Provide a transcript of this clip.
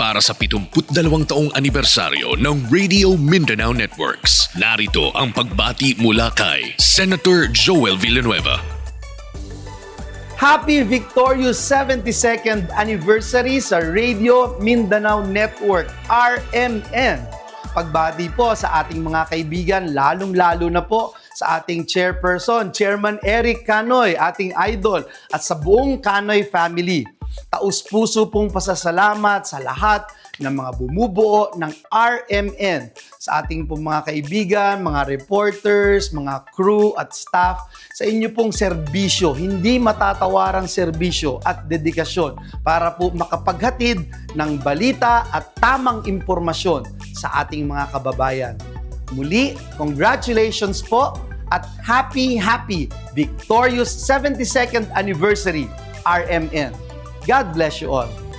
para sa 72 taong anibersaryo ng Radio Mindanao Networks. Narito ang pagbati mula kay Senator Joel Villanueva. Happy Victorious 72nd Anniversary sa Radio Mindanao Network, RMN. Pagbati po sa ating mga kaibigan, lalong-lalo na po sa ating chairperson, Chairman Eric Canoy, ating idol, at sa buong Canoy family. Taus-puso pong pasasalamat sa lahat ng mga bumubuo ng RMN sa ating pong mga kaibigan, mga reporters, mga crew at staff sa inyo pong serbisyo, hindi matatawarang serbisyo at dedikasyon para po makapaghatid ng balita at tamang impormasyon sa ating mga kababayan. Muli, congratulations po at happy, happy, victorious 72nd anniversary RMN. God bless you all.